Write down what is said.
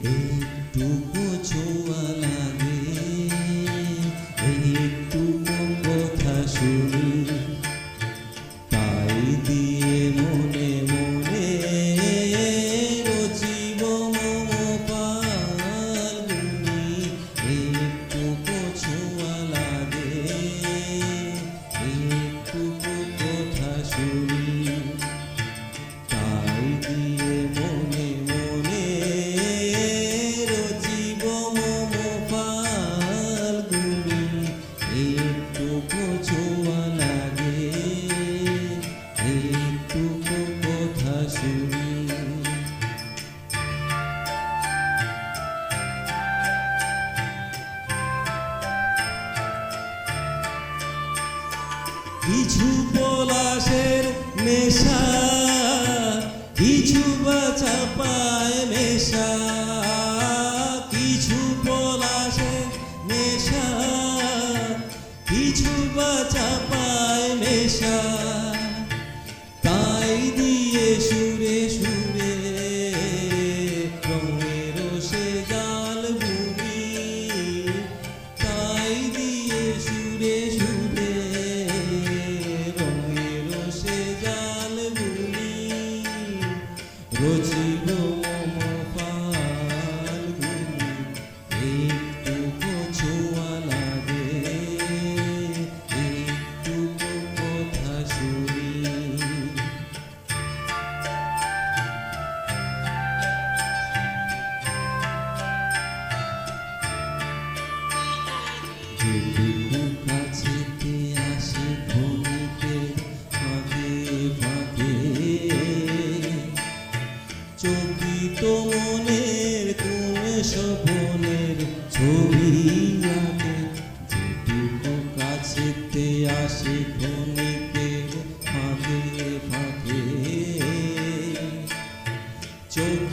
এইটুকু কিছু পলাশের নেশা কিছু বাচা পায় নেশা কিছু পলাশের নেশা কিছু বাচা চকিত মনের কোন স্বপনের ছবি আঁকে যেটুকু কাছেতে আসে ক্ষণিকে ফাঁকে ফাঁকে চকিত